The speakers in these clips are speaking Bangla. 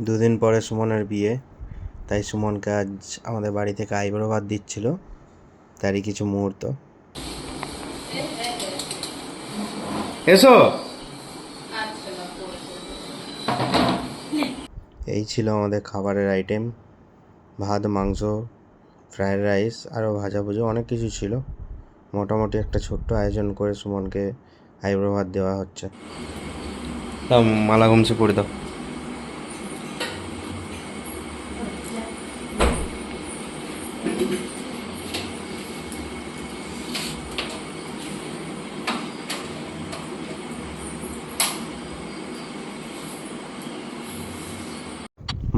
দুদিন পরে সুমনের বিয়ে। তাই সুমনকে আজ আমাদের বাড়ি থেকে আইবুড়ো ভাত দিচ্ছিল। তারই কিছু মুহূর্ত। এসো। এই ছিল আমাদের খাবারের আইটেম ভাত মাংস ফ্রায়েড রাইস আরও ভাজা ভুজো অনেক কিছু ছিল। মোটামুটি একটা ছোট্ট আয়োজন করে সুমনকে আইবুড়ো ভাত দেওয়া হচ্ছে। মালা ঘুমছে করে দাও।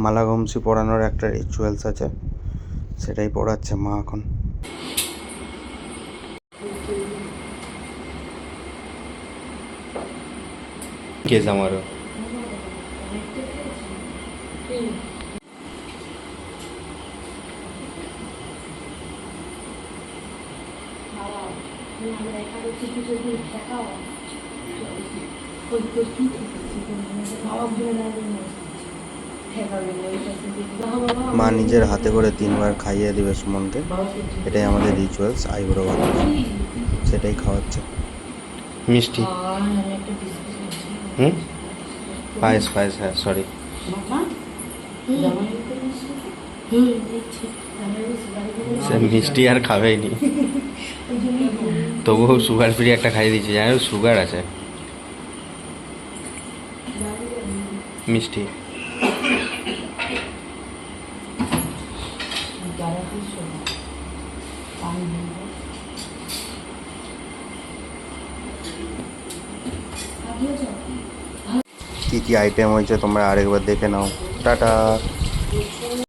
মালা গমছি পরানোর একটা রিচুয়ালস আছে সেটাই পড়াচ্ছে মা এখন। কেস আমারও মা নিজের হাতে করে তিনবার খাইয়ে দেবে সুমনকে। এটাই আমাদের রিচুয়ালস আইবুড়ো ভাত। সেটাই খাওয়াচ্ছে। মিষ্টি। হুম? পায়েস পায়েস হ্যাঁ সরি সে মিষ্টি আর খাবেই নি। তবুও সুগার ফ্রি একটা খাইয়ে দিয়েছি, জানো সুগার আছে। মিষ্টি। কী কী আইটেম হয়েছে তোমরা আরেকবার দেখে নাও। টাটা।